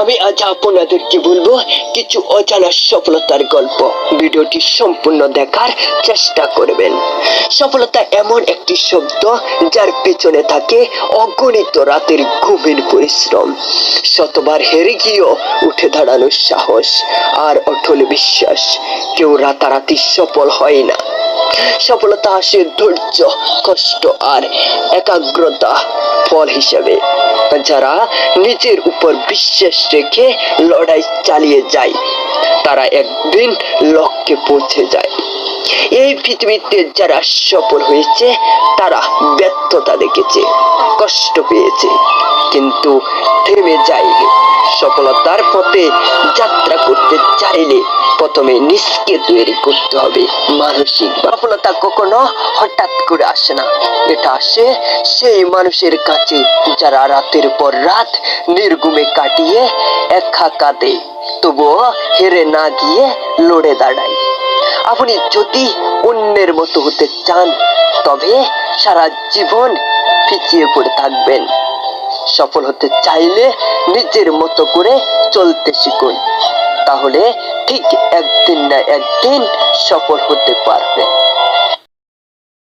আমি আজ আপনাদেরকে বলব কিছু অজানা সফলতার গল্প। ভিডিওটি সম্পূর্ণ দেখার চেষ্টা করবেন। সফলতা এমন একটি শব্দ যার পেছনে থাকে অগণিত রাতের গভীর পরিশ্রম। শতবার হেরে গিয়েও উঠে দাঁড়ানোর সাহস আর অটল বিশ্বাস। কেউ রাতারাতি সফল হয় না। সফলতা আসে ধৈর্য, কষ্ট আর একাগ্রতা। ফল হিসেবে। যারা নিজের উপর বিশ্বাস রেখে লড়াই চালিয়ে যায়, তারা একদিন লক্ষ্যে পৌঁছে যায়। এই পৃথিবীতে যারা সফল হয়েছে, তারা ব্যর্থতা দেখেছে, কষ্ট পেয়েছে, কিন্তু থেমে যায়নি। সফলতার পথে যাত্রা করতে চাইলে প্রথমে নিজকে তৈরি করতে হবে মানসিক সফলতা কখনো হঠাৎ করে আসে না। এটা আসে সেই মানুষের কাছে যারা রাতের পর রাত নির্গুমে কাটিয়ে একা কাঁদে, তবুও হেরে না গিয়ে লড়ে দাঁড়ায়। আপনি যদি অন্যের মতো হতে চান, তবে সারা জীবন পিছিয়ে পড়ে থাকবেন। সফল হতে চাইলে নিজের মতো করে চলতে শিখুন। তাহলে ঠিক একদিন না একদিন সফল হতে পারবেন।